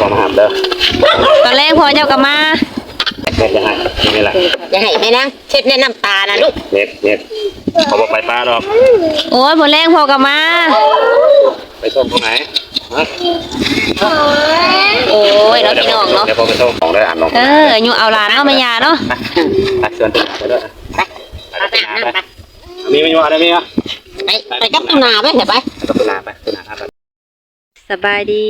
พอมาหามเด้อตอนแรกพอเจ้าก็มาเน็ตจะให้นี่แหละอย่าให้แม่นางเช็ดแนะน้ำตานะลูกเน็ตเน็ตเขาบอกไปป้าดอกโอ้ยพอแรกพอก็มา ไปส่งตรงไหนฮะโอ้ยเนาะพี่น้องเนาะเดี๋ยวพอไปส่งของได้อ่านลงเอออยู่เอาหลานเนาะแม่ยาเนาะไปเชิญตัวไปด้วยไปไปกับตุนาไปมีไม่อยู่อะไรมีอะไปไปกับตุนาไปเถอะไปไปกับตุนาไปตุนาครับ สบายดี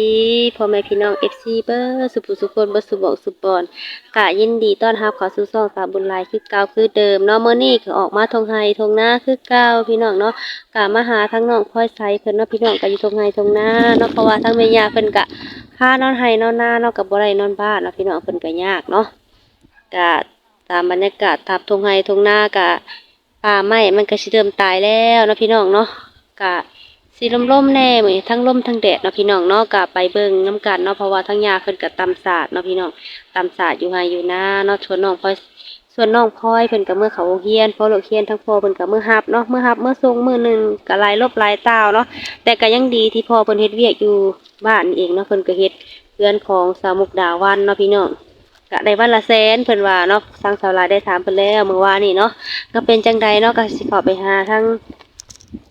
พ่อแม่พี่น้อง FC เบอร์สุภุสุคนเบอร์สุบอกสุบอนกะยินดีต้อนรับข้าสู่ช่องสาบุญลายคือเก่าคือเดิมเนาะมื้อนี้ก็ออกมาทงไห้ทงหน้าคือเก่าพี่น้องเนาะกะมาหาทั้งน้องพลอยใสเพิ่นเนาะพี่น้องก็อยู่ทงไห้ทงหน้าเนาะเพราะว่าทั้งแม่ย่าเพิ่นก็พานอนไห้นอนหน้าเนาะก็บ่ได้นอนบ้านเนาะพี่น้องเพิ่นก็ยากเนาะก็ตามบรรยากาศตามทงไห้ทงหน้ากะป่าไม้มันก็สิเริ่มตายแล้วเนาะพี่น้องเนาะกะ สีลมๆแน่เหมือนทั้งลมทั้งแดดเนาะพี่น้องเนาะกะไปเบิ่งน้ำกันเนาะเพราะว่าทั้งยาเพิ่นก็ตำศาสตร์เนาะพี่น้องตำศาสตร์อยู่ไห้อยู่น้าเนาะชวนน้องพลอยส่วนน้องพลอยเพิ่นก็เมื่อเขาโรงเรียนพอโรงเรียนทั้งพ่อเพิ่นก็เมื่อฮับเนาะเมื่อฮับเมื่อส่งมื้อหนึ่งก็หลายลบลายเตาเนาะแต่ก็ยังดีที่พ่อเพิ่นเฮ็ดเวียกอยู่บ้านเองเนาะเพิ่นก็เฮ็ดเรือนของสาวมุกดาวันเนาะพี่น้องก็ได้วันละแสนเพิ่นว่าเนาะทางสาวลายได้ถามเพิ่นแล้วเมื่อวานนี้เนาะก็เป็นจังใดเนาะก็สิข้าไปหาทั้ง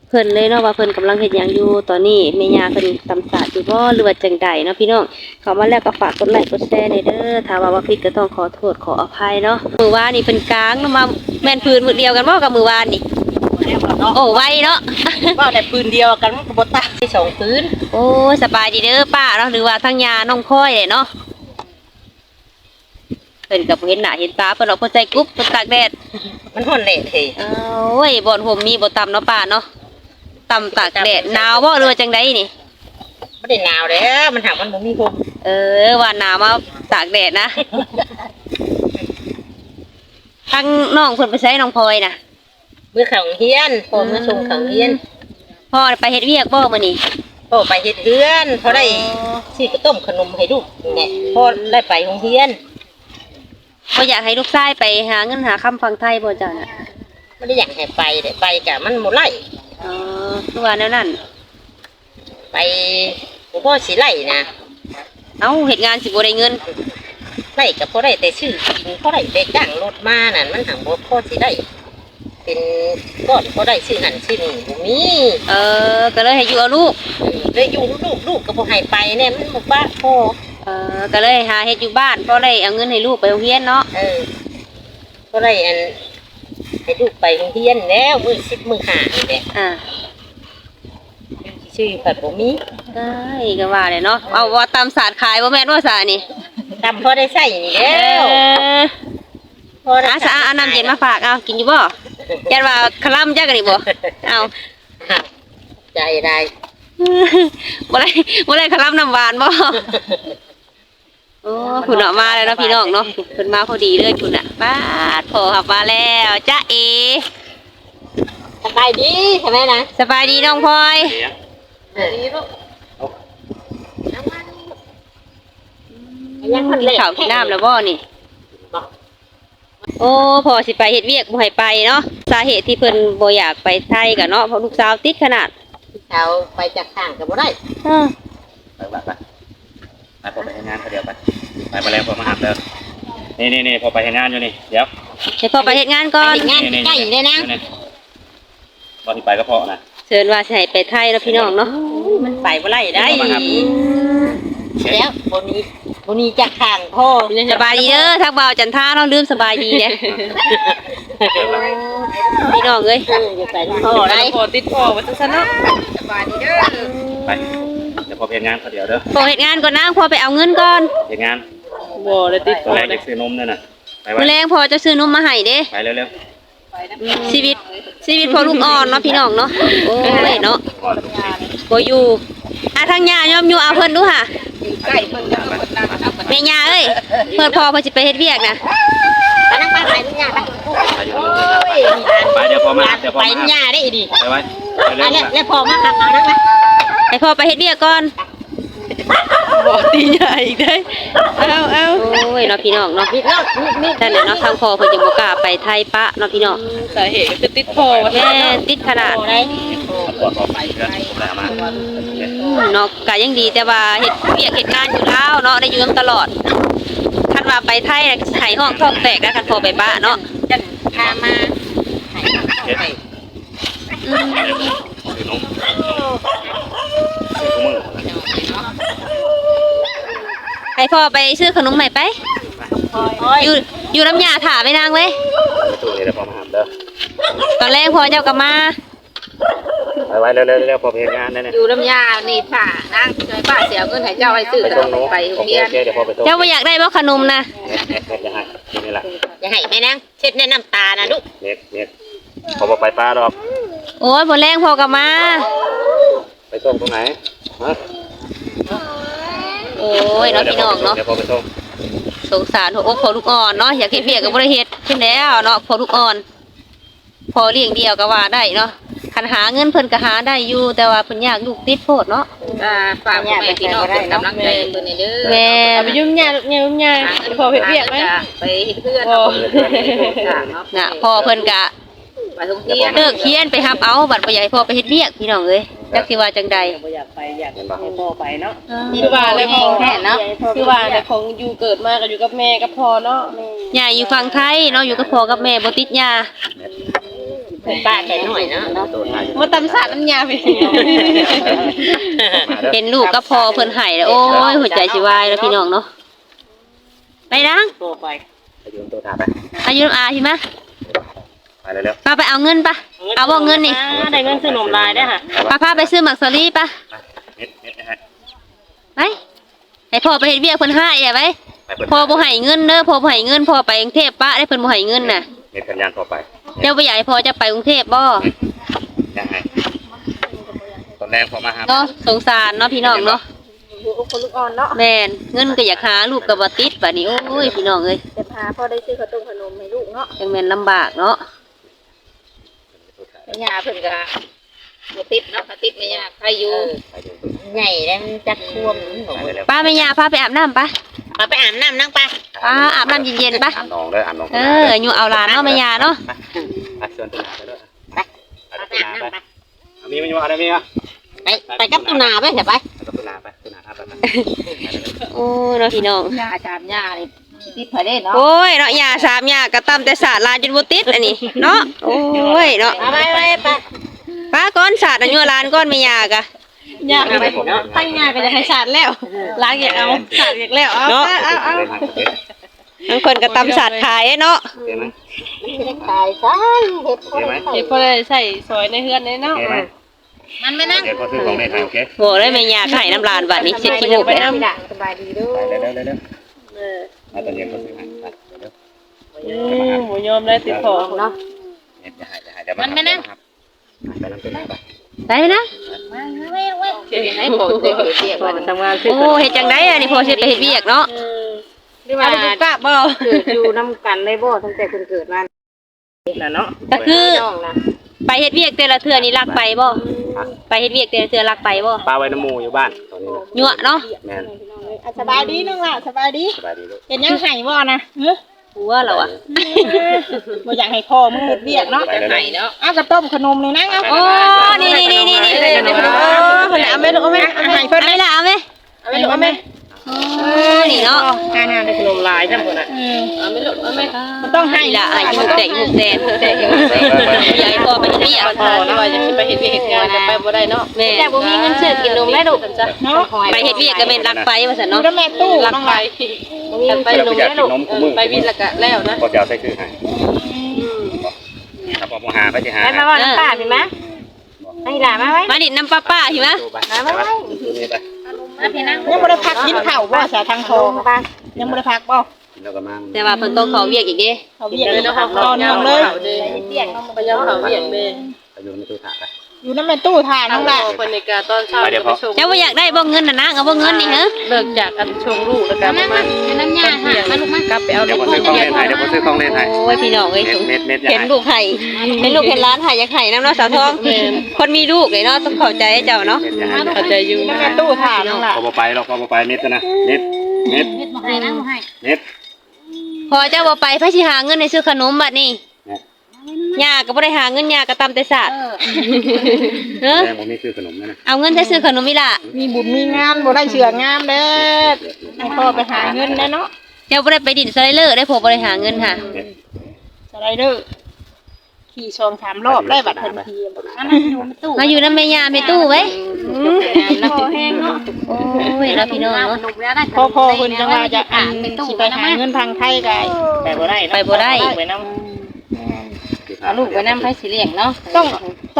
เพิ่นเลยเนาะว่าเพิ่นกำลังเฮ็ดหยังอยู่ตอนนี้แม่ย่าเพิ่นตำสาดอยู่บ่หรือว่าจังใดเนาะพี่น้องเข้ามาแล้วก็ฝากกดไลค์กดแชร์ในเด้อถ้าว่าว่าผิดก็ต้องขอโทษขออภัยเนาะมื้อวานนี่เพิ่นกลางเนาะมาแม่นพื้นมื้อเดียวกันบ่กับมื้อวานนี่โอ้ไวเนาะว่าแต่ปืนเดียวกันมันก็บ่ตายสองปืนโอ้สบายดีเด้อป้าเนาะหรือว่าทั้งยาน้องพลอยเลยเนาะเพิ่นก็บ่เห็นหน้าเห็นตาเพิ่นเอาเพิ่นใส่กรุ๊ปเพิ่นตากแดดมันห่อนเละเทเอ้ยบ่อนผมมีบ่ต่ำเนาะป้าเนาะ ต่ำตากแดดหนาวบ่หรือว่าจังไดนี่ ไม่ได้หนาวแล้วมันหากมันบ่มีลมเออว่าหนาวมาตากแดดนะทั้งน้องเพิ่นไปใช้น้องพลอยนะเมื่อเขาเฮียนพอเมื่อส่งเขาเฮียนพ่อไปเฮ็ดเวียกบ่มื้อนี้พอไปเฮ็ดเรือนพอได้ซื้อกระต้มขนมให้ลูกเนี่ยพอได้ไปโรงเรียนบ่อยากให้ลูกชายไปหาเงินหาคำฟังไทยบ่เจ้าน่ะไม่ได้อยากให้ไปแต่ไปกะมันบ่ไล่ อ๋อคือว่าแนวนั้น ไปบ่พ่อสิไล่นะเอ้าเฮ็ดงานสิบ่ได้เงิน ไล่กับพ่อได้แต่ชื่อกินพ่อได้แต่จ้างรถมานั่นมันหังบ่พ่อสิได้ เป็นก้อนพ่อได้ชื่อหันชื่อนี่บ่มีเออ ก็เลยให้อยู่เอาลูกเลยอยู่ลูกลูกก็บ่ให้ไปเนี่ยมันบ่บ้าพ่อเออ ก็เลยหาเฮ็ดอยู่บ้านพอได้เอาเงินให้ลูกไปโรงเรียนเนาะ เออพ่อได้อัน ให้ลูกไปโรงเรียนแล้วมื้อสิบมื้อห้านี่แหละอ่าชื่อผัดบ่มีได้ก็ว่าเลยเนาะเอาว่าตามศาสตร์ขายบ่แม่นว่าซานี่ตำพ่อได้ใส่นี่เอแล้วอพ่อได้อาสาเอาน้ำเย็นมาฝากเอากินอยู่บ่ยันว่าคลำจักกันนี่บ่เอา ใจได้ บ่ได้บ่ได้คลำน้ำหวานบ่โอ้คุณเนาะมาแล้วเนาะพี่น้องเนาะเพิ่นมาพอดีเลยคุณน่ะบาดโผครับมาแล้วจ้าเอสบายดีใช่ไหมนะสบายดีน้องพลอยเดี๋ยวเออดีลูกยังคนเล็กข้าวกินน้ำแล้วบ่นี่บอกโอ้พอสิไปเฮ็ดเวียกบ่ให้ไปเนาะสาเหตุที่เพิ่นบ่อยากไปไทยก็เนาะเพราะลูกสาวติดขนาดเช้าไปจากข้างก็บ่ได้อ้า ไปไปไปไปพอไปทำงานเขาเดี๋ยวไปไปไปแล้วพอมาหามเด้อนี่นี่นี่พอไปทำงานอยู่นี่เดี๋ยวเดี๋ยวพอไปเฮ็ดงานก่อนไปงานใกล้เลยนะตอนที่ไปก็พอนะเชิญว่าสิให้ไปไทยเนาะพี่น้องเนาะมันไปบ่ได้ได้เอามาครับแล้วบนนี้บนนี้จากข้างพ่อสบายดีเด้อทักบ่าวจันทาเนาะลืมสบายดีเด้พี่น้องเอ้ยเออจะไปพ่อได้พอติดพ่อว่าจะชนะไปเดี๋ยว พอไปทำงานเขาเดี๋ยวเด้อพอเฮ็ดงานก่อนนะพอไปเอาเงินก่อนทำงานบ่เลยติดตอนพ่อแรกเลอยยากซื้อนมนั่นน่ะไปไว้มื้อแรงพอจะซื้อนมมาให้เด้ไปเร็วชีวิตชีวิตพอลูกอ่อนเนาะพี่น้องเนาะโอ้ยเนาะๆก่อนลูกศิษย์บ่อยู่อะทางย่ายอมอยู่เอาเพิ่นดูค่ะใกล้เพิ่งจะไปแม่ย่าเอ้ยเพิ่นพอเพิ่นสิไปเฮ็ดเวียกนะไปนั่งไปไปนี่ยไปไปอยู่ไปเดี๋ยวพอมาเดี๋ยวพอไปมานี่ยได้ดีไปไว้ไปเร็ไปแล้ววแล้วพอมาหักเอานั่งไป ให้พ่อไปเฮ็ดเวียกก่อนบ่ตีใหญ่อีกได้เอาเอาโอ้ยเนาะพี่น้องเนาะนิดแล้วนิดนิดนั่นแหละเนาะทางพ่อเพิ่นจะบ่กล้าไปไทยปะเนาะพี่น้องสาเหตุก็คือติดพ่อว่าแม่ติดขนาดได้ตรวจสอบไปเพื่อนผมได้มามเนาะก็ยังดีแต่ว่าเฮ็ดเวียกเหตุการณ์อยู่แล้วเนาะได้อยู่นำตลอดคันว่าไปไทยน่ะไห้ห้องท้องแตกแล้วคันพอไปบ้านเนาะจันพามาให้เข้าไปอืมซื้อนม ซื้อมือให้พ่อไปซื้อขนมใหม่ไป อยู่อยู่น้ำยาถ่าไปนางเว้ยตู้นี่เดี๋ยวพอมาหามเด้อตอนแรกพ่อเจ้าก็มาไปไว้เร็วๆเร็วๆพอเพลงงานได้เนี่ยอยู่น้ำยานี่ผ่านั่งช่วยป้าเสียเงินให้เจ้าให้ซื้อไปส่งหนูไปโอโรงเคเรียนโอเคเดี๋ยวพอไปส่งเจ้าบ่อยากได้บ่ขนมนะเน็ตเน็ตเน็ตจะให้นี่แหละอย่าให้แม่นางเช็ดแนะน้ำตานะลูกเน็ตเน็ตพอบอกไปป้าดอกโอ้ยบ่แรงพ่อก็มา ไปส่งตรงไหนฮะโอ้ยเนาะพี่น้องเนาะเดี๋ยวพอไปส่งสงสารหัวอกพอลูกอ่อนเนาะอยากเฮ็ดเวียกก็บ่ได้เฮ็ดขึ้นแล้วเนาะพอลูกอ่อน พอเลี้ยงเดียวก็ว่าได้เนาะคันหาเงินเพิ่นก็หาได้อยู่แต่ว่าเพิ่นอยากลูกติดโพดเนาะอ่าฝากพ่อแม่พี่น้องเป็นกำลังใจให้เพิ่นนี่เด้อแม่เอาไปยุ่งยากยุ่งยากพอเพียเพียกไหมไปเฮ็ดเพื่อนเนาะเพื่อนให้โครงสร้างเนาะน่ะพ่อเพิ่นก็ไปโรงเรียนเลิกเฮียนไปรับเอาบัดบ่อยากให้พ่อไปเฮ็ดเวียกพี่น้องเอ้ย จักสิว่าจังใดบ่อยากไปอยากเห็นปะให้พ่อไปเนาะนี่คือว่าแล้วพ่อแค่เนาะคือว่าแต่ของอยู่เกิดมาก็อยู่กับแม่กับพ่อเนาะย่าอยู่ฝั่งไทยเนาะอยู่กับพ่อกับแม่บ่ติดยาป้าแค่หน่อยเนาะตัวถ่ายอยู่มาตำสาดน้ำยาไปมาเด้อเห็นลูกกับพ่อเพิ่นให้แล้วโอ้ยหัวใจสิวายแล้วพี่น้องเนาะไปดังพ่อไปไปยืมตัวถ่ายไปอายุน้ำอาพี่มาไป เร็วป้าไปเอาเงินปะเอาบ่เงินนี่ได้เงินซื้อนมลายได้ค่ะป้าพาไปซื้อหมักสลีปะๆเน็ตเน็ตนะฮะไปให้พ่อไปเฮ็ดเวียกเพิ่นให้อะไปไปเปิดพ่อบ่ให้เงินเด้อพ่อบ่ให้เงินพ่อไปกรุงเทพป้าได้เพิ่นบ่ให้เงินน่ะเน็ตสัญญาณต่อไปเจ้าบ่อยากให้พ่อจะไปกรุงเทพบ่ยังไงตอนแรกพอมาหาเนาะสงสารเนาะพี่น้องเนาะคนลูกอ่อนเนาะแม่นเงินก็อยากหาลูกก็บ่ติดบัดนี้โอ้ยพี่น้องเอ้ยจะพาพ่อได้ซื้อขนมขนมให้ลูกเนาะจังแม่นลำบากเนาะแม่ย่าเพิ่นก็บ่ติดเนาะถ้าติดแม่ย่าใครอยู่ไปดูใหญ่แล้วมันจักท่วมหนูไปเร็วป้าแม่ย่าพาไปอาบน้ำปะมาไปอาบน้ำนั่งป้าป้าอาบน้ำเย็นๆปะอ่านน้องเด้ออ่านน้องเอออยู่เอาหลานเนาะแม่ย่าเนาะไปเชิญตัวนาไปด้วยไปไปไปตัวอานาบไปน้ำไปมีมันอยู่อะไรมีอะไปไปกับตุนาไปเถอะไปไปตัวนาไปตัวนาท่าไปโอ้ยเนาะพี่น้องย่าจามย่านี่ ติดไผได้เนาะโอ้ยเนาะยาสามยากระตำแต่ศาสตร์ลานจนบ่ติดอันนี้เนาะโอ้ยเนาะไปไปไปป้าก้อนศาสตร์อันยัวลานก้อนไม่ยากะยากไปเนาะตั้งยาก็จะให้สาดแล้วล้างอยากเอาสาดอยากแล้วเอาเนาะเอาเอาเล่นทางประเทศบางคนก็ตำศาสตร์ขายเนาะโอเคไหมขายซะเฮ็ดโอเคไหมเดี๋ยวพ่อได้ใส่ซอยในเฮือนนี่โอเนาะเคไหมมันไม่นั่งเดี๋ยวพอซื้อของในไทยโอเคโหได้ไม่ยากไข่น้ำลานบัดนี้เช็ดขี้มูกเลยพี่ด่างสบายดีเด้อไปเร็วเร็ วเร็วเร็วมาตอนเย็นพอซื้อให้ไปเร็วอืมหมูยอมได้ติดพอเนาะเน็ตอย่าหายอย่าหายเดี๋ยวมันไม่นั่งไปนั่งตัวนาไปได้ไหมนะให้โปรดได้เฮ็ดเรียกว่าทำงานซื้อโอ้เฮ็ดจังไดอะนี่พอเช็ดไปเฮ็ดเวียกเนาะหรือว่าเอาไปกะบ่เกิดอยู่นํกันได้บ่ตั้งแต่เพิ่นเกิดมาน่ะเนาะก็คือน้องนะ ไปเฮ็ดเวียกแต่ละเทื่อนี่ลักไปบ่ไปเฮ็ดเวียกแต่ละเทื่อลักไปบ่ปลาไว้น้ำมูอยู่บ้านตอนนี้นะยั่วเนาะแม่นสบายดีน้องล่ะสบายดีสบายดีลูกเป็นยังไห้บ่นะหัวเราอะบ่อยากให้พ่อมึงเฮ็ดเวียกเนาะไปเร็วไหนเร็วเนาะเอากระต้มขนมเลยนะเอาโอ้ นี่นี่นี่นี่นี่เออเพิ่นเอาไหมลูกเอาไหมเอาให้เพิ่นเอาไหมล่ะเอาไหมเอาไหมลูกเอาไหมโอ้ นี่เนาะงานงานได้ขนมหลายจังพุ่นน่ะเอาไม่ลดเอาไม่มันต้องให้นี่ล่ะอายุแตกยุกแดนแตกยุกแดนใหญ่พอไปเฮ็ดเวียกพอที่ว่าจะไปเฮ็ดเวียกเฮ็ดงานก็ไปบ่ได้เนาะแม่แต่บ่มีเงินซื้อกินนมได้ลูกเนาะไปเฮ็ดเวียกก็แม่นลักไปว่าซั่นดูเนาะแล้วแม่ตู้ลักน้องไปหลายกันไปเรานมอยากได้กิลูนกนมกูมือไปวินละกะแล้วนะพอจะเอาใส่คือให้ถ้าพอมาหาไปที่หาไปมาว่าน้ำป้าพี่มะ ให้หลานมาไว้มาดิดน้ำป้าป้าหิมะไปไปไปไปมาพี่นั่งยังบ่ได้พักกินข้าวบ่สาทางทองยังบ่ได้พักบ่กินแล้วก็มั่งแต่ว่าเพิ่นต้องขอเวียกอีกเด้เขาเวียกเลยเนาะตอนนึงเลยเรียกน้องไปยังเขาเรียกแม่อายุไม่ตู้ถ่าไป อยู่นำแม่ตู้ทานน้องหลายคนในกาตอนเช้าไปชงเจ้าบ่อยากได้บ่เงินน่ะนางเอาบ่เงินนี่เหรอเลิกจากกันชงลูกแล้วกันประมาณน้ำยาค่ะมาลูกมากลับไปเอาเดี๋ลูยวกพอซื้อของเล่นให้เดี๋ยวพอซื้อของเล่นให้โอ้ยพี่น้องเอ้ยเม็ดสงเม็ดเม็ดเห็นลูกไห้เห็นลูกเห็นร้านไห้อยากไห้น้ำเนาะสาวทองคนมีลูกเลยเนาะต้องเข้าใจเจ้าเนาะเม็ดอย่าให้เข้าใจอยู่นำแม่ตู้ทานน้องหลายพอไปเราพอไปเม็ดนะเม็ดเม็ดเม็ดบ่ให้นั่งบ่ให้เม็ดพอเจ้าบ่ไปไผสิหาเงินให้ซื้อขนมบัดนี้ ย่าก็บ่ได้หาเงินย่าก็ตำแต่สาดเออเอ้อแม่ผมไม่ซื้อขนมนะนะเอาเงินไปซื้อขนมอีหล่ะมีบุญมีงานบ่ได้เชืองามเด้อให้พ่อไปหาเงินแน่เนาะเดี๋ยวบ่ได้ไปดินสไลเดอร์ได้พอบ่ได้หาเงินค่ะสไลเดอร์ขี่ชองสามรอบได้บัตรทันทีบัดนั้นอยู่ในตู้มาอยู่นำแม่ย่าแม่ตู้ไว้พอแห้งเนาะโอ้ยเนาะพี่น้องเนาะหนุกแล้วได้พ่อพ่อเพิ่นจังว่าจะอันเป็นตู้สิไปไปนะหาแม่เงินทางไทยไกไปบ่ได้ไปบ่ได้ไปนำ เอาลูกไปนำไผสิเลี้ยงเนาะต้อง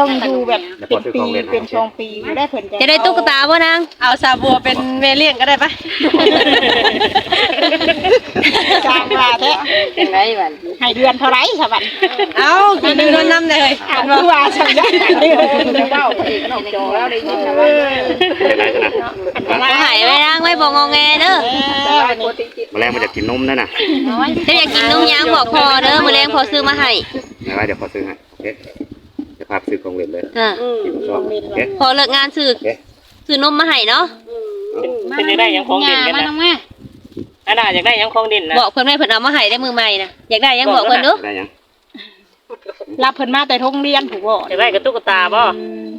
ต้องอยู่แบบเป็นปีเป็นชองปีอยู่ได้เพิ่นจะได้ตุ๊กตาบ่นางเอาซาบัวเป็นแม่เลี้ยงก็ได้ปะจางว่าแท้จังไดบัดให้เดือนเท่าไหร่สบัดเอากินเงินนำเลยอ่านคือว่าสัญญาเดือนเว้าเพิ่นก็ต้องจอแล้วได้ยินนะว่าเป็นไรขนาดบ่หายไว้นางไว้บ่งอแงเด้อแมลงมันจะกินนมนั่นน่ะถ้าอยากกินนมยางบอกพ่อเด้อมื้อแรงพ่อซื้อมาให้ไม่ว่าเดี๋ยวพอซื้อให้โอเคจะ พาไปซื้อกล่องเล็เลยอ่าที่ผมชอบโอเคพอเลิกงานซื้อโอเคซื้อนมมาให้เนาะเป็นได้ยังของเด่นกันมานะน้องแม่อันน่ะอยากได้ยังของเด่นนะบอกเพิ่นแม่เพิ่นเอามาให้ได้มือใหม่นะอยากได้ยังบอกเพิ่นเด้อได้ยังรับเพิ่นมาแต่ทงเรียนถูกบ่อยากได้กับตุ๊กตาบ่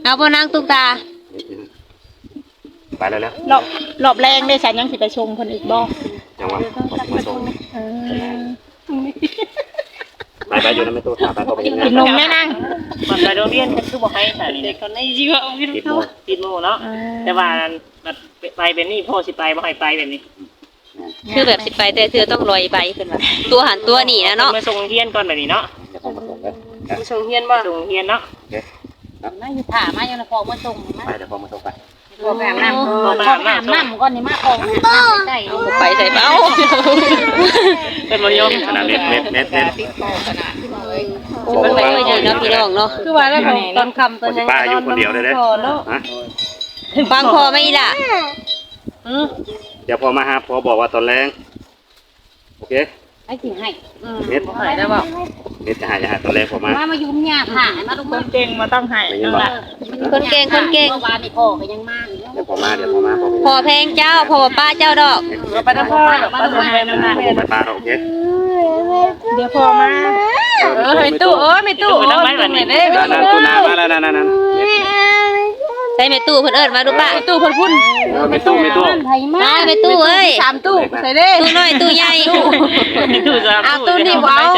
เอาบ่นางตุ๊กตาไปแล้วแล้วรอบรอบแรงได้ฉันยังสิไปชมเพิ่นอีกบ่จังหวะมาส่งเออ ไปไปอยู่นั่นไม่ตู้ถามไปพอไปยังกินนมแม่นางมันไปโรงเรียนคือบ่ให้ค่ะนี่คนในจีว่าเอาติดโมติดโมเนาะแต่ว่ามันไปเป็นนี่พ่อสิไปบ่ให้ไปแบบนี้คือแบบสิไปแต่เธอต้องลอยใบเพิ่นว่าตัวหันตัวหนีนะเนาะมาส่งเฮียนก่อนแบบนี้เนาะเดี๋ยวผมมาส่งเลยส่งเฮียนบ่ส่งเฮียนเนาะมาอยู่ถ่ามาอยู่ในคลองมาส่งมาไปเดี๋ยวผมมาส่งไป คลองอาบน้ำคลองอาบน้ำก่อนนี่มาคลองอาบน้ำใกล้ๆบ่ไปใส่เป้าเป็นบ่ยอมขนาดเน็ตเน็ตเน็ตเน็ตโอ้ยไปด้วยดีเนาะพี่น้องเนาะคือว่าแล้วตอนคำตอนยังป้าอยู่คนเดียวเลยเด้ฮะฟังพอไหมล่ะเดี๋ยวพอมาหาพอบอกว่าตอนแรงโอเค ไอ้ถึงให้เน็ตหายได้บ่เน็ตจะหายจะหายตอนแรงพอมา มามาอยู่หญ้าถ่ามาลูกคมานเก่งมาต้องให้ไม่ยันั่งนบอกล่ะคนเก่งคนเก่ง เมื่อวานนี่พ่อก็ยังมาอยู่เดี๋ยวพอมาเดี๋ยวพอมาพอพอแพงเจ้าพอป้าเจ้าดอกไปน้ำพ่อไปน้ำแม่นั่นน่ะผมไปป้าเราโอเคเดี๋ยวพ่อมาเออไม่ตู้เออไม่ตู้ทำไมแบบนี้นั่นนั่นตู้น้ำมาแล้วนั่นนั่นนั่น ใส่แม่ตู้เพิ่นเอิ้นมาดูป้าตู้เพิ่นพุ่นไม่ตู้ไม่ตู้ไทยมามาแม่ตู้เอ้ยสามตู้ใส่เด้ตู้น้อยตู้ใหญ่ตู้จะเอาตู้นี่ว้าว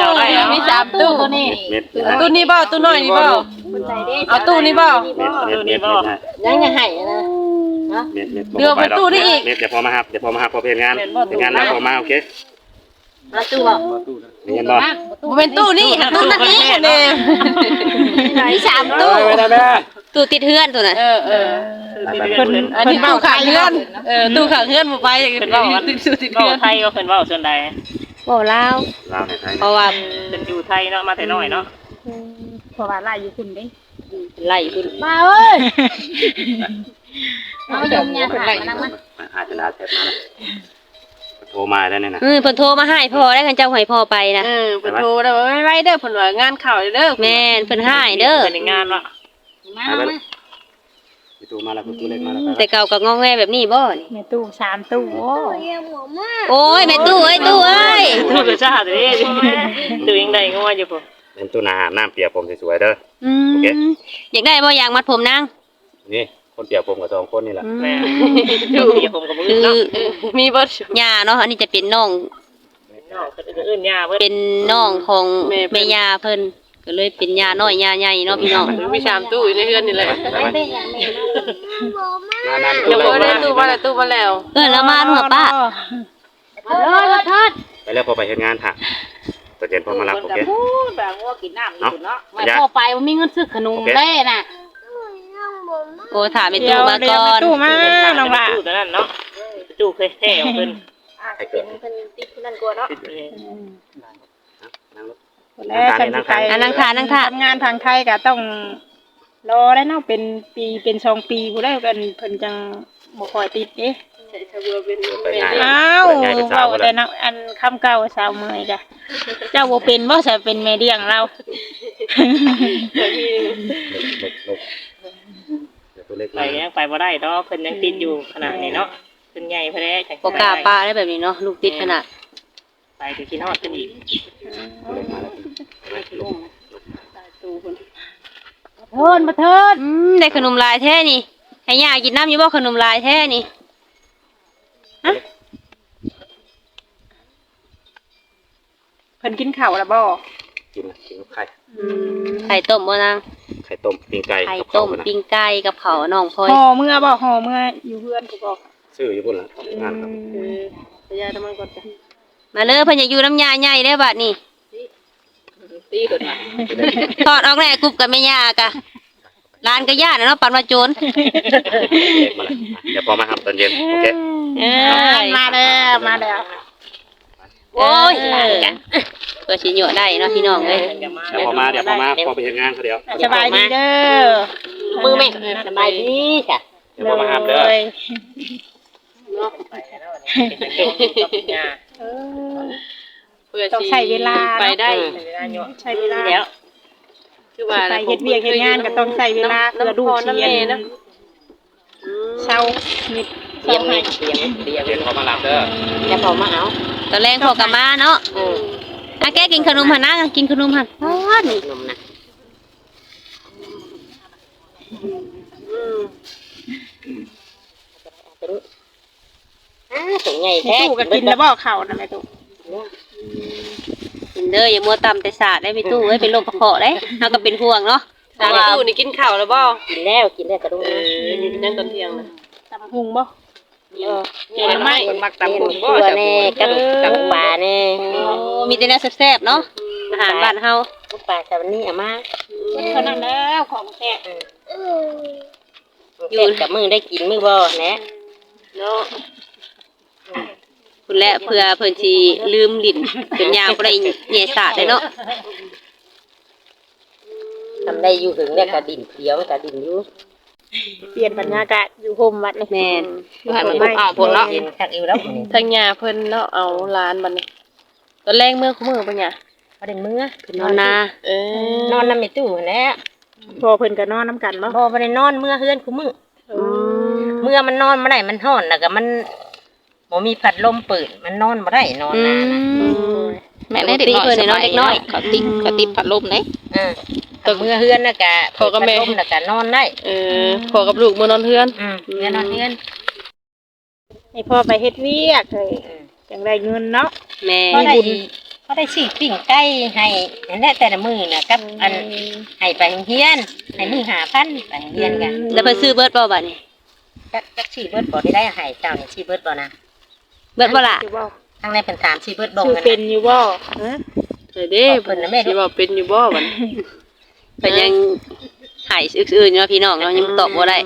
มีสามตู้ตัวนี้เน็ตตู้นี้เปล่าตู้น้อยนี่เปล่าเอาตู้นี้เปล่าเน็ตเน็ตเน็ตยังยังให้นะเน็ตเน็ตเดี๋ยวไปตู้นี่อีกเน็ตเดี๋ยวพอมาครับเดี๋ยวพอมาครับพอเพลงานเพลงานแล้วพอมาโอเคมาตู้บ่ เรียนบ่บ่เป็นตู้นี่ตู้นี้นี่มีสามตู้ไม่ได้แม่ตู้ติดเฮือนตัวน่ะเออเออเพิ่นอันนี้ตู้ขางเฮือนเออตู้ขางเฮือนบ่ไปเป็นเว้าอันตู้ติดเว้าเฮือนไทยก็เพิ่นเว้าส่วนใดบ่ลาวลาวในไทยเพราะว่าเป็นอยู่ไทยเนาะมาแต่น้อยเนาะเพราะว่าไล่อยู่คุณเด้ไล่ขึ้นมาเอ้ยเอาอยู่หญ้าถ่ามานั่งมาอาจจะดาเสร็จมา โทรมาได้เนี่ยนะเออเพิ่นโทรมาให้พ่อได้คันเจ้าให้พ่อไปนะเออเพิ่นโทรได้ว่าไว้เด้อเพิ่นว่างานเข้าเด้อแม่นเพิ่นให้เด้อเป็นงานวะมานั่งมาพี่ตูมาแล้วพี่ตูเล็กมาแล้วแต่เก่าก็งอแงแบบนี้บ่นี่แม่ตู้สามตู้โอ้โอ้ยแม่ตู้เอ้ยตู้เอ้ยตู้กระชาตินี่ตู้ยังได้งัวอยู่พุ่นเป็นตู้นาน้ำเปียกผมสวยๆเด้ออืมโอเคอยากได้บ่อยางมัดผมนางนี่ คนเปียกผมกับสองคนนี่แหละแม่ดูเดี๋ยวผมกับมืคืออเนาะมีบ่ย่าเนาะอันนี้จะเป็นน้องน้องคืออื่นยาเพิ่นเป็นน้องของแม่ย่าเพิ่นก็เลยเป็นย่าน้อยย่าใหญ่เนาะพี่น้องมีสามตู้อยู่ในเฮือนนี่แหละไปเด้อย่างนี้น้ำน้ำยังบ่ได้ตู้มาแล้วตู้มาแล้วเออแล้วมาหัวป้าเออทอดไปแล้วพอไปเฮ็ดงานค่ะตัวเจนพอมารับโอเคแบบงัวกินน้ำอยู่เนาะไว้พอไปว่ามีเงินซื้อขนมได้น่ะ โอ้ถามแม่เดี๋ตู้ยวมาเดี๋ยวก่อแม่นตู้มาน้องละตู้ตัวนั้นเนาะตู้เคยแท้ของเพิ่นใครเกิดนั่นกลัวเนาะนั่งรถแล้วฉันสิไปอะนั่งทานั่งทาทำงานทางไทยก็ต้องรอได้เนาะเป็นปีเป็นสองปีผู้ได้เป็นเพิ่นจังบ่ค่อยติดเด้ไปง่ายอ้าวไปง่ายเป็นสาวเว้าเลแต่ยเนาะอันคำเก่าสาวเมยจ้ะเจ้าบ่เป็นบ่จะเป็นแม่เลี้ยงเราเดี๋ยว ตัวเล็กไปยังไปบ่ได้เนาะเพิ่นยังติดอยู่ขนาดนี้เนาะเพิ่นใหญ่เพิ่นแท้บ่กล้าปลาได้แบบนี้เนาะลูกติดขนาดไปถึงที่นอดขึ้นอีกตัวเล็กมาแล้วตูเพิ่นเทินมาเทินอืมได้ขนมลายแท้นี่ให้ย่ากินน้ำอยู่บ่ขนมลายแท้นี่เพิ่นกินข้าวแล้วบ่กินกินกับไข่ ไข่ต้มบ่นางไข่ต้มปิ้งไก่ไข่กับต้ข้าวมพุ่นน่ะปิ้งไก่กับเผาวน้องพลอยห่อเมื่อบ่ห่อเมื่ออยู่เพื่อนกูบอกซื้ออยู่พุ่นล่ะงานครับเออไปยาทำมันก่อนจ้ะมาเลยเพิ่นอยากอยู่น้ำยาใหญ่เด้อบัดนี้ตีเพิ่นว่าถอดออกแน่กรุบกับแม่ย่ากะร้านก็ย่าน่ะเนาะปันว่าโจรเด็กมาเลยเดี๋ยวพอมาครับตอนเย็นโอเคเอ้ยมาแล้วมาแล้วโอ้ยเพื่อสิเหยอะได้เนาะพี่น้องเอ้ยเดี๋ยวพอมาเดี๋ยวพอมาพอไปเฮ็ดงานเขาเดี๋ยวสบายดีเด้อมือแม่สบายดีจ้ะเดี๋ยวพอมาหามเด้อเลยเพื่อต้องใช้เวลาไปได้ใช้เวลาแล้วคือว่าไปเฮ็ดเวียกเฮ็ดงานก็ต้องใช้เวลาเพื่อดูเชียนเนาะเช้านิดเลี้ยเช้างให้เลี้ยงเลี้ยงเดี๋ยวพอมารับเด้อจะพอมาเอาตอนแรกพอกลับมาเนาะ อะแกกินขนมหันนะกินขนมหันอ้าวนี่นมนะอ้าถุงใหญ่แม่แท้ตู้ก็กินแล้วบ่ข้าวนะแม่ตู้กินเด้ออย่ามัวตำแต่สาดได้ไม่ตู้เอ้ยเป็นลมประเคาะได้เฮาก็เป็นห่วงเนาะทางตู้นี่กินข้าวแล้วบ่กินแล้วกินแล้วกระดูกเออนั่นตอนเที่ยงนะตำหุงบ่ เออเดี๋ยวไม่คนมักตำหุ่นบ่ตัวจับนี่กับกับปลาแน่มีแต่แนวแซ่บๆเนาะอาหารบ้านเฮาปลาชาวนี้เอามาเท่านั้นแล้วของแท้อยู่กับมือได้กินมือบ่แนะเนาะคุณและเพื่อเพิ่นสิลืมลิ้นจนยาวบ่ได้แย่สาดได้เนาะทำได้อยู่ถึงได้กระดิ่นเขียวกระดิ่นอยู่ เปลี่ยนบรรยากาศอยู่โฮมวัดเลยแม่นอยู่หันมันอ้าวพุ่นเนาะเย็นคักอยู่แล้วนี่ทางยาเพิ่นเนาะเอาร้านบัดนี้ตอนแรกเมื่อคุมื้อปัญญาบ่ได้มื้อเป็นนอนนาเออนอนนำในตู้แหล้วพอเพิ่นก็นอนน้ำกันบ่บ่บ่ได้นอนมื้อเฮือนคุมื้ออืมเมื่อมันนอนบ่ได้มันร้อนแล้วก็มันบ่มีพัดลมเปิดมันนอนบ่ได้นอนอืนานน่ะม แม่ได้เด็กน้อยเพิ่นให้น้องเด็กน้อยเขาติดเขาติดพัดลมเด้เออแต่เมื่อเฮือนน่ะก็พ่อกับแม่พัดลแล้วก็นอนได้เออพอกับลูกมื้อนอนเฮือนอืมเฮือนนอนเฮือนให้พ่อไปเฮ็ดเวียกเลยจังได้เงินเนาะแม่พอได้พอได้สิปิ้งไก่ให้นั่นแหละแต่ละมื้อน่ะกับอันให้ไปโรงเรียนให้มื้อ5,000ไปโรงเรียนกันแล้วเพิ่นซื้อเบิดบ่บัดนี้จักจักชีเบิดบ่ได้ได้ให้เจ้านี่ชีเบิดบ่นะเบิดบ่ล่ะอยู่บ่ ทางในเพิ่นถามชีเบิดบ่ชื่อกันเป็นอยู่บ่ฮะเดี๋ยวเด้เพิ่นน่ะแม่สิว่าเป็นอยู่บ่บัดเพิ่นยังหายอื่นๆเนาะพี่น้องเนาะยังตอบบ่ได้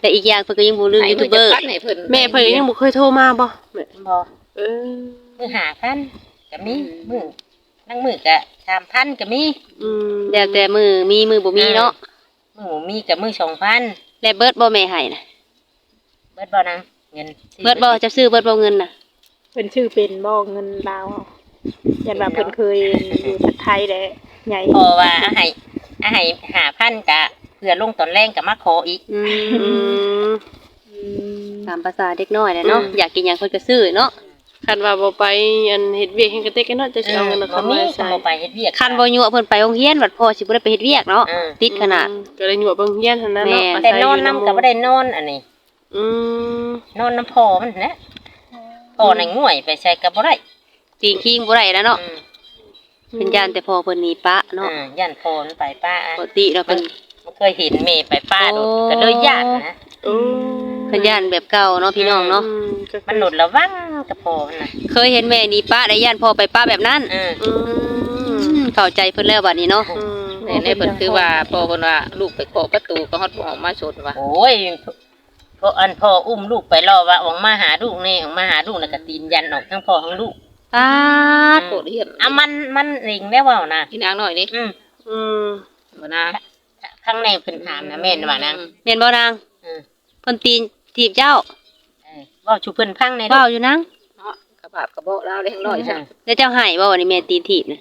แต่อีกอย่างเพิ่นก็ยังบ่ลืมยูทูบเบอร์แม่เพิ่นยังบ่เคยโทรมาบ่แม่บ่เออมื้อ5,000ก็มีมื้อนั่งมื้อก็3,000ก็มีอืมแล้วแต่มือมีมือบ่มีเนาะมื้อบ่มีก็มื้อ2,000แล้วเบิดบ่แม่ให้น่ะเบิดบ่นะเงินซื้อเบิดบ่จะซื้อเบิดบ่เงินน่ะ เพิ่นชื่อเป็นบ่เงินลาวยันว่าเพิ่นเคยอยู่ทัดไทยแหละใหญ่พอว่าอาให้อาให้5,000ก็เพื่อลงตอนแรงก็มาขออีก อือืมมตามภาษาเด็กน้อยแหละเนาะอยากกินหยังเพิ่นก็ซื้อเนาะคันว่าบ่ไปอันเฮ็ดเวียกเฮ็ดกระเตกกันเนาะจะสิเอาเงินบ่เข้ามีมาก็ใส่บ่ไปเฮ็ดเวียกคันบ่ยั่วเพิ่นไปโรงเรียนบัดพ่อสิบ่ได้ไปเฮ็ดเวียกเนาะอืมติดขนาดก็เลยหยวบเบิ่งเฮียนหั่นนะเนาะแม่อาศัยแต่นอนยู่นํก็บ่ได้นอนอันนี้อืมนอนน้ำพ่อมันนะ พ่อในง่วยไปใส่ก็บ่ได้ตีคิงบ่ได้แล้วเนาะอืมเป็นย่านแต่พ่อเพิ่นหนีปะเนาะอืมย่านพ่อมันไปป้าปกติเราะเพิ่น มันเคยเห็นแม่ไปป้าโดดโอ้ ก็เลยย่านนะโอ้เพิ่นย่านแบบเก่าเนาะพี่น้องเนาะอืมก็คือมันหลุดระวังกับพ่อมันน่ะเคยเห็นแม่หนีปะได้ย่านพ่อไปปะแบบนั้นอืม อืมเข้าใจเพิ่นแล้วบัดนี้เนาะ อืม ในในเพิ่นคือว่าพอเพิ่นว่าลูกไปเคาะประตูก็ฮอดบ่ออกมาชนว่าโอ้ย พ่ออันพ่ออุ้มลูกไปรอว่าออกมาหาลูกนี่ออกมาหาลูกแล้วก็ตีนยันออกทั้งพ่อทั้งลูกปาดโคตรเฮียนอะมันมันริงแล้วเว่านะพี่นางหน่อยนี่อืมอืมบ่นะข้างในเพิ่นถามนะแม่นว่านะแม่นบ่นางอืมเพิ่นตีนถีบเจ้าเออเว่าชูเพิ่นพังในลูเว้ากอยู่นางเนาะกระบาดกระเบาะลาวได้ทั้งน้อยจ้ะแล้วเจ้าให้บ่วันนี้แม่ตีนถีบน่ะ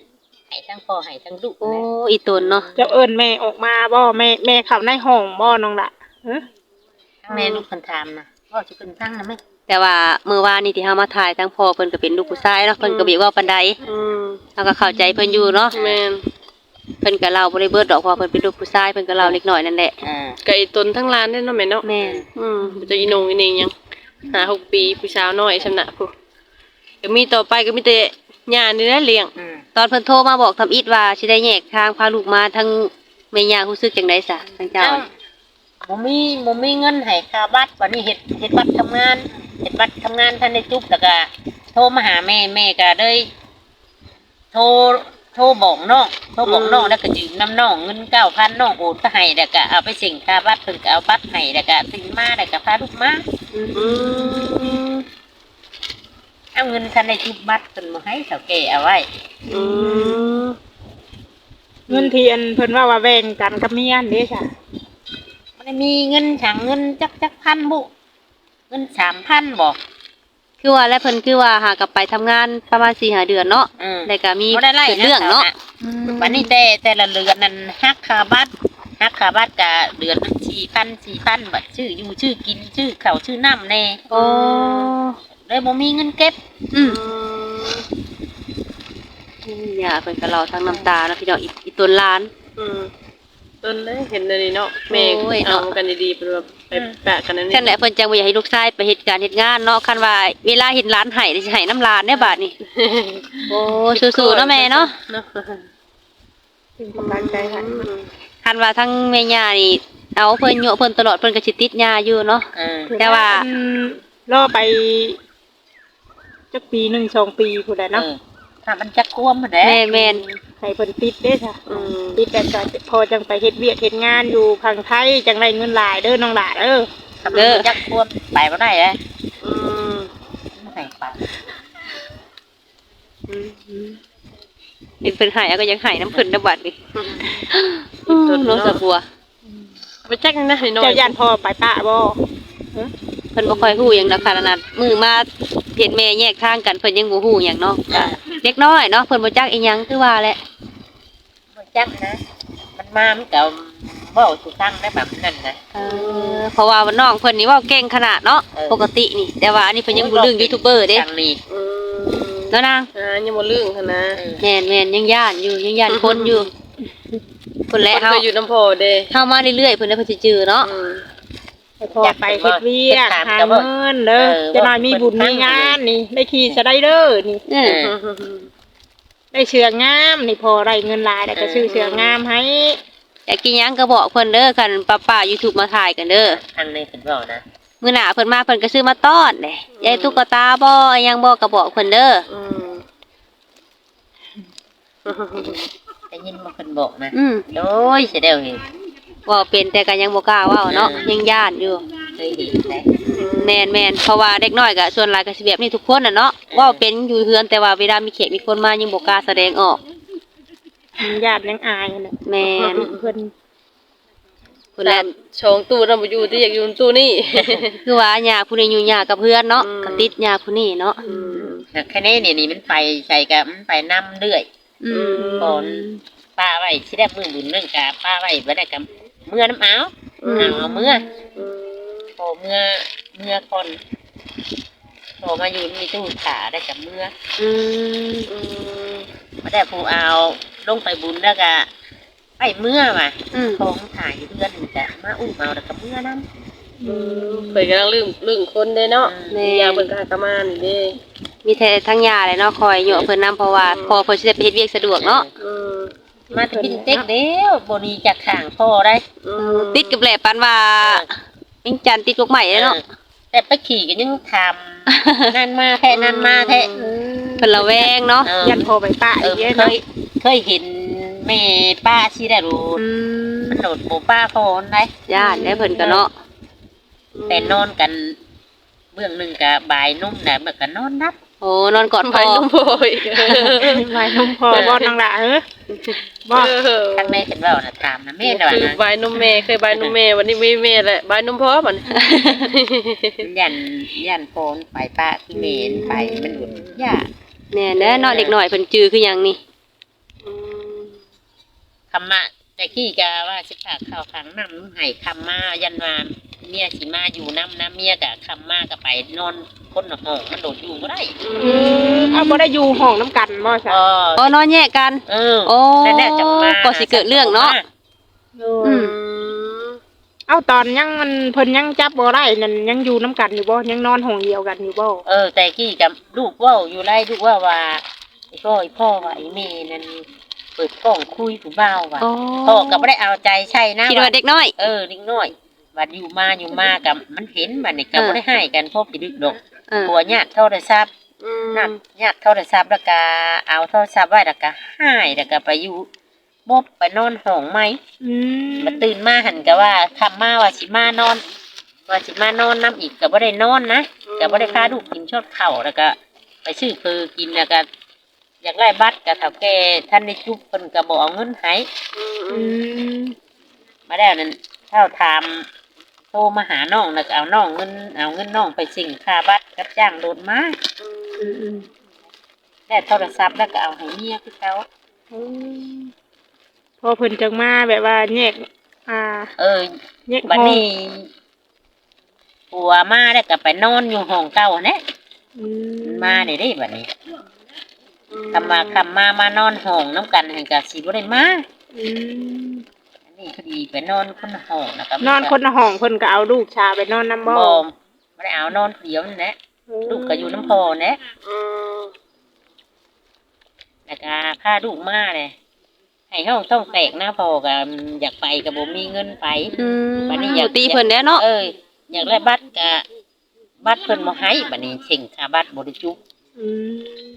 ให้ทั้งพ่อให้ทั้งลูกโอ้นะอีตนเนาะเจ้าเอิ้นแม่ออกมาบ่แม่แม่เข้าในห้องบ่น้องละฮะ ข้างในลูกเพิ่นถามนะเว่าชูเพิ่นพังนะแม่แต่ว่ามื้อวานนี้ที่เฮามาถ่ายทั้งพ่อเพิ่นก็เป็นลูกผู้ชายเนาะเพิ่นก็บ่เว้าปานใดอืมเฮาก็เข้าใจเพิ่นอยู่เนาะแม่นเพิ่นก็เล่าบ่ได้เบิดดอกเพราะว่าเพิ่นเป็นลูกผู้ชายเพิ่นก็เล่าเล็กน้อยนั่นแหละอ่าไก่ตนทั้งร้านได้เนาะแม่เนาะแม่นอืมบ่จะอีนงอีเนงยังหาหกปีผู้สาวน้อยชำนะผู้ก็มีต่อไปก็มีแต่ย่านี่แหละเลี้ยงอืมตอนเพิ่นโทรมาบอกทำอิดว่าสิได้แยกทางพาลูกมาทั้งแม่ย่ารู้สึกจังได๋ซะทางเจ้าเอ้า บ่มีบ่มีเงินให้ค่าบัตรวันนี้เฮ็ดเฮ็ดบัตรทำงานเฮ็ดบัตรทำงานท่านได้จุบแล้วก็โทรมาหาแม่แม่ก็เลยโทรโทรบอกน้องโทรบอกน้องแล้วก็ยืมน้ำน้องเงิน9,000น้องโอนไปให้แล้วก็เอาไปเสิ่งค่าบัตรเพิ่นก็เอาบัตรให้แล้วก็ซื้อมาแล้วก็พาลูกมาอืมเอาเงินท่านได้จุบบัตรเพิ่นบ่ให้เฒ่าแก่เอาไว้อืมเงินที่อันเพิ่นว่าว่าแบ่งกันกับเมียนเด้จ้ะ มันได้มีเงินฉังเงินจักจักพันบุเงินสามพันบอกคือว่าแล้วเพิ่นคือว่าหากลับไปทำงานประมาณ4-5เดือนเนาะอืม แล้วก็มีบ่ได้ไล่เป็นเรื่องเนาะวันนี้แต่แต่ละเดือนนั้นฮักคาบัตรฮักคาบัตรกะเดือนละสี่พันสี่พันบัตรชื่ออยู่ชื่อกินชื่อเขาวชื่อน้ำแน่โอ้เลยบ่มีเงินเก็บอืมย่าเพิ่นก็เล่าทั้งน้ำตาเนาะพี่น้องอีอีต้นล้าน อืม ต้นเลยเห็นเลยเนาะแม่โอ้ยเอาเนาะกันดีๆเป็นแบบไปแปะกันนั่นจังแหละเพิ่นจังบ่อยากให้ลูกชายไปเฮ็ดการเฮ็ดงานเนาะคันว่าเวลาเห็นหลานให้สิให้น้ำหลานได้บาดนี้โอ้สู้ๆเนาะแม่เนาะเนาะเป็นกำลังใจให้คันว่าทั้งแม่ย่านี่เอาเพิ่นโยเพิ่นตลอดเพิ่นก็สิติดย่าอยู่เนาะ เออแต่ว่า อืมรอไปจักปีหนึ่งสองปีพูดแหละเอเนาะอถ้ามันจะควมมันแหละแม่นแม่น ให้เพิ่นติดเด้จ้ะอืมติดแต่ก็พอจังไปเฮ็ดเวียกเฮ็ดงานอยู่พังไทยจังได้เงินหลายเด้อน้องหลานเด้อถ้ามันบ่จักควมไปบ่ได้เลยอืมไม่ให้ไปอืมอืมเห็นเพิ่นให้เอาก็ยังให้น้ำเพิ่นนำบัดนี่อีกต้นน้องเนาะสะบัวไปแจ้งนะให้น้อยเจ้าย่านพ่อไปป้าบ่เพิ่นบ่ค่อยฮู้หยังดอกค่ะนั่นน่ะมือมาเฮ็ดแม่แยกทางกันเพิ่นยังบ่ฮู้หยังเนาะก็เล็กน้อยเนาะเพิ่นบ่จักอีหยังคือว่าแหละบ่จักนะ มันมามันก็เว้าสุฟังได้แบบนั้นนะ เออเพราะว่าน้องเพิ่นนี่เว้าเก่งขนาดเนาะเออ ปกตินี่ แต่ว่าอันนี้เพิ่นยังบ่เรื่องยูทูบเบอร์เด้จังนี่อืมเนาะนางอ่ายังบ่ลืมค่ะนะเออแม่นแม่นยังย่านอยู่ยังย่านคนอยู่เพิ่นแหละคนเฮาเคยอยู่น้ำพอเด้เฮามาเรื่อยๆเพิ่นได้เพิ่นสิจื้อเนาะ อืมให้ พ่อไปเฮ็ดเวียกหาเงินเด้อจะน้อยมีบุญมีงานนี่ได้ขี่สไลเดอร์นี่เออได้เชือกงามนี่พอได้เงินหลายแล้วก็ซื้อเชือกงามให้อยากกินหยังก็บอกเพิ่นเด้อคันป้าๆ YouTube มาถ่ายกันเด้อทางนี้เพิ่นเว้านะมื้อหน้าเพิ่นมาเพิ่นก็ซื้อมาต้อนเด้ยายตุ๊กตาบ่อิหยังบ่ก็บอกเพิ่นเด้ออืมได้ยินบ่เพิ่นบอกนะอืมโอ้ยสิได้เห็นเว้าเป็นแต่ก็ยังบ่กล้าเว้าเนาะยังย่านอยู่ เคยเห็นได้แม่นแม่นเพราะว่าเด็กน้อยก็ส่วนหลายก็สิแบบนี้ทุกคนน่ะเนาะเว้าเป็นอยู่เฮือนแต่ว่าเวลามีแขกมีคนมายังบ่กล้าแสดงออก ญาติยังอายน่ะแม่น เพิ่นพุ่นแหละชองตู้นำบ่อยู่ที่อยากอยู่ตู้นี่ คือว่าญาผู้นี้อยู่ญากับเพื่อนเนาะอืม ก็ติดญาผู้นี้เนาะอืมแค่นี้นี่นี่มันไปใส่กับมันไปนํเรื่อย อืม ก่อน ป้าไว้สิได้มือบุญเรื่องกะป้าไว้บ่ได้กับ เมื่อน้ำเอาเอาเอาเมื่ออืมโอเมื่อเมื่อคนโตมาอยู่มีตู้ขาได้กับเมื่ออืมอืมมาได้ผู้เอาลงไปบุญแล้วก็ไปเมื่อมาอืมของถ่ายเพื่อนจะมาอุ้มเอาแล้วก็เมื่อนั้นอืมเพิ่นกำลังลืมลืมคนเด้เนาะแม่อยากเพิ่นก็หากลับมานี่เด้มีแต่ทั้งญาเลยเนาะคอยอยู่กับเพิ่นนํเพราะว่าพอเพิ่นสิได้ไปเฮ็ดเวียกสะดวกเนาะอื มมาจะกินเต็กเดียวบนีจากข้างพ่อได้อืเอมอติดกับแหลปันว่าเอ็งจันติดกกใหม่เลยเนาะออแต่ไปขี่กันยังทำนั่นมาแท้นั่นมาแท้เพิ่นระแวงเนาะเออยันพ่อไปป้าเออีอกเด้อเคเนาะยเคยเห็นแม่ป้าชีได้รู้อืมมันโดดปูป้าพอนได้ญาติได้เพิ่นก็เนาะแต่นอนกัน เบื้องหนึ่งกับบ่ายนุ่มนะเมื่อกันนอนนับ โอ้นอนกอดไปพ่อน้ำพอยไว้นมพ่อบ่น้องหล่ะเอ้อบ่เออทั้งแม่เห็นว่านะถามนะแม่นะว่าคือนะบายนมแม่เคยบายนมแม่วันนี้ไม่แม่แหละบายนมพ่อมันยันยันโฟนไปป้าที่เมนไปมันหลุดยากแน่แน่เนาะเด็กน้อยเพิ่นจื้อคือหยังนี่คำมา แต่ขี้กาว่าสิขาข้าวขังน้ำไห้คำมายันมาเมียสิมาอยู่น้ำน้ำเมียกะคำมากก็ไปนอนคนละห้องมันโดดอยู่ก็ได้เอาบ่ได้อยู่ห้องน้ำกันบ่ซะเอออ๋อนอนแยกกันเออโอ้นั่นแหละจังมาก็สิเกิดเรื่องเนาะอืมเอาตอนยังมันเพิ่นยังจับบ่ได้นั่นยังอยู่น้ำกันอยู่บ่ยังนอนห้องเดียวกันอยู่บ่เออแต่กี้กับลูกเว่าอยู่ไรลูกว่าว่าไอ้พ่อไอ้พ่อว่าไอ้แม่นั่นเปิดกล้องคุยผู้บ่าวว่าอ๋อพ่อก็ไม่ได้เอาใจใช่นะคิดว่าเด็กน้อย เออนิดหน่อยบัดอยู่มาอยู่มากับมันเห็นบัดนี่ก็เออบ่ได้ให้กันพ่อปิดึกดอกเออผัวญาติโทรศัพท์ญาติญาติโทรศัพท์แล้วก็เอาโทรศัพท์ไว้แล้วก็ให้แล้วก็ไปอยู่บไปนอนห้องไหมอืมมาตื่นมาหันก็ว่าคำมาว่าสิมานอนว่าสิมานอนน้ำอีกก็บ่ได้นอนนะก็บ่ได้พาลูกกินชดเข่าวแล้วก็ ไปซื้อคือกินแล้วก็ อยากไล่บัตรกับเฒ่าแก่ท่านได้จุบเพิ่นก็บ่เอาเงินให้อืมมาแล้วนั้นเท่าถามโทรมาหาน้องแล้วก็เอาน้องเงินเอาเงินน้องไปสิ่งค่าบัตรกับจ้างโดนมาอืมอืมได้โทรศัพท์แล้วก็เอาให้เมียคือเขาพอเพิ่นจังมาแบบว่าแยกอ่าเออแยกบัดห้องนี้ผัวมาแล้วก็ไปนอนอยู่ห้องเก่าเนี่ยอืมาได้ได้บัดนี้ คำมาคำมามานอนห้องน้ำกันให้กับสิบ่ได้มาอืมอันนี้พอดีไปนอนคนละห้องแล้วก็นอนคนละห้องเพิ่นก็เอาลูกชาไปนอนน้ำบ่บ่ไม่ได้เอานอนคนเดียวนั่นแหละลูกก็อยู่น้ำพอเนี่ยแล้วก็พาลูกมาเลยให้ห้องต้องแตกหน้าพอกับอยากไปกับบ่มีเงินไป อืมบัดนี้อยาก ตีเพิ่นแล้วเนาะเอ้ยอยากได้บัตรกะบัตรเพิ่นบ่ให้บัดนี้เชิงค่าบัตรบ่ได้จุกอืม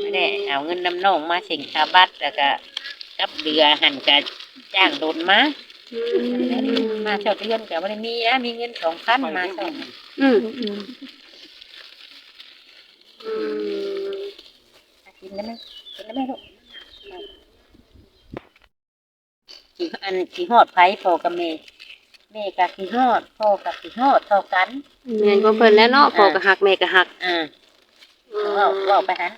ไม่ได้เอาเงินนำน้องมาเชิงค่าบัตรแล้วก็กับเดือหันกะจ้างโดนมามาเช่าเดือนก็บ่ได้มีนะมีเงิน2,000มาเช่าอืมอืมกินได้ไหมกินได้ไหมลูกสิอันสิฮอดไผพ่อกับแม่แม่ก็สิฮอดพ่อก็สิฮอดเท่ากันเงินของเพิ่นแล้วเนาะพ่อก็หักแม่ก็หักอ่าเว้าเว้าไปหัน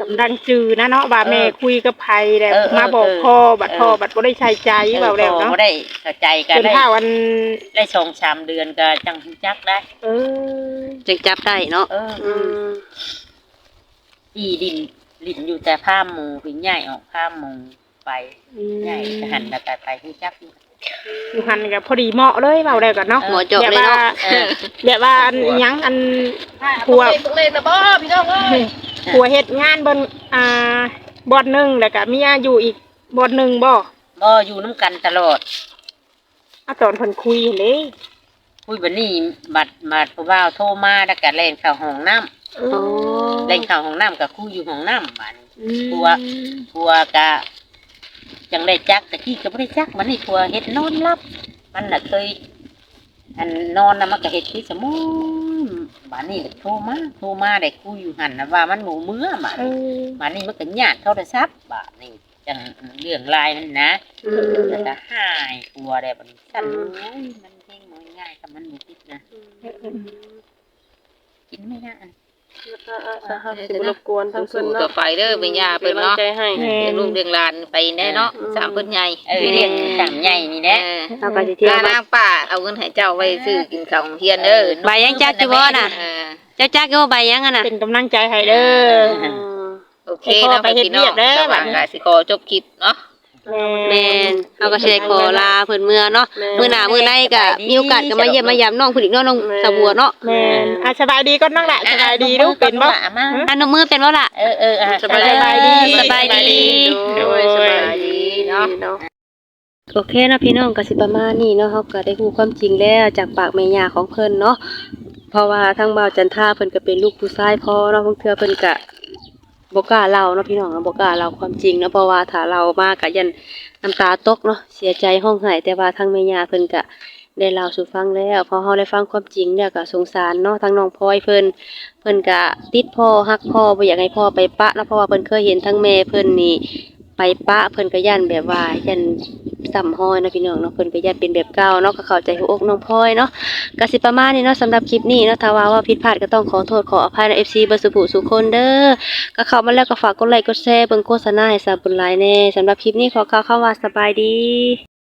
กำลังจือนะเนาะว่าแม่เออคุยกับไผแล้วเออเออมาบอกเออพ่อบัดเออพ่อบัดบ่ได้ใช้ใจเว้าแล้วเนาะบ่ได้เข้าใจกันจนได้ถ้าวัน ได้สองสามเดือนก็จังรู้จักได้ เออจึงจับได้เนาะเอออืมอีดินลินอยู่แต่ผ้าหมูถึงใหญ่ออกผ้าหมูไปอืมใหญ่จะหันแล้วก็ไปรู้จักอยู่ อยู่หันก็พอดีเหมาะเลยเว้าแล้วกันเนาะหมอเจาะเลยเนาะเออ แบบว่าอันอิหยังอันผัว ตกเลยนะบ่พี่น้องเอ้ยผัวเฮ็ดงานบนอ่าบอนหนึ่งแล้วก็เมียอยู่อีกบอนหนึ่งบ่บ่อยู่น้ำกันตลอด เอาตอนเพิ่นคุยเลย คุยบันนี้บัดบัดผู้บ่าวโทรมาแล้วก็เล่นเข้าห้องน้โอ้ำเล่นเข้าห้องน้ำก็คุยอยู่ห้องน้ำบัดนี้อืมผัว ผัวก็ จังได้จักแต่กี้ก็บ่ได้จักมันนี่ผัวเฮ็ดนอนรับ มันน่ะเคยอันนอนน่ะมันก็เฮ็ดคือสมุนบัดนี้โทรมาโทรมาได้คุยอยู่หั่นน่ะว่ามันหมูเมื่อบัดเอนี้อบัดนี้มันก็ญาติโทรศัพท์บัดนี้จังเรื่องลายมันนะอืมแล้วก็หายกลัวได้บัดนี้สั่นโอ้ยมันเพ่งน้อยง่ายกับมันบ่ติดนะกินไม่ได้อัน สิรบกวนทั้งเพิ่นสู้ๆต่เนาะอไปเด้อแม่ย่าเพิ่นเนาะป็กำลังใจให้แม่เลี้ยงลูกเลี้ยงหลานไปแน่เนาะสามเพิ่นใหญ่เออเรียกสามใหญ่นี่แหละเออเอาก็สิเที่ยวถ้ามานางป้าเอาเงินให้เจ้าไว้ซื้อกินข้าวของเฮียนเด้อใบยังจักอยู่บ่น่ะเออเจ้าจักอยู่ว่าใบยังอะน่ะเป็นกำลังใจให้เด้ออืมโอเคเนาะไปเฮ็ดพี่น้องเวียกเด้อสว่างกสิขอจบคลิปเนาะ แม่นเฮาก็สิได้ขอลาเพิ่นเมื่อเนาะมื้อหน้ามื้อใดก็มีโอกาสก็มาเยี่ยมมายามน้องผู้หญิงเนาะน้องสะบัวเนาะแม่นอะสบายดีก็นั่งละสบายดีลูกเป็นบ่อามาอันนมมือเป็นบ่ล่ะ เออเอออะสบายสบายดี สบายดี โดยสบายดีเนาะ โอเคนะพี่น้องก็สิประมาณนี้เนาะเฮาก็ได้รู้ความจริงแล้วจากปากแม่ย่าของเพิ่นเนาะเพราะว่าทางบ่าวจันทราเพิ่นก็เป็นลูกผู้ชายพอเนาะบางเทื่อเพิ่นก็ บกล้าเล่าเนาะพี่น้องเนาะบกล้าเล่าความจริงเนาะเพราะว่าถ้าเลามากก็ยันน้ำตาตกเนาะเสียใจห้องไห้แต่ว่าทั้งแม่ยาเพิ่นก็ได้เล่าสู่ฟังแล้วพอเฮาได้ฟังความจริงเนี่ยก็สงสารเนาะทั้งน้องพลอยเพิ่นเพิ่นก็ติดพ่อฮักพ่อบ่อยากให้พ่อไปปะเนาะเพราะว่าเพิ่นเคยเห็นทั้งแม่เพิ่นนี่ ไปปะเพิ่นก็ย่านแบบว่ายันสัมห้อยนะพี่น้องเนาะเพิ่นก็ยันเป็นแบบเก่าเนาะก็เข้าใจหัวอกน้องพลอยเนาะก็สิประมาณนี้เนาะสำหรับคลิปนี้เนาะถ้าว่าว่าผิดพลาดก็ต้องขอโทษขออภัยนะ FC เบอร์สุภุสุคนเด้อก็เข้ามาแล้วก็ฝากกดไลค์กดแชร์เบิ่งโฆษณาให้สาบุญหลายแน่สำหรับคลิปนี้ขอกล่าวคำว่าสบายดี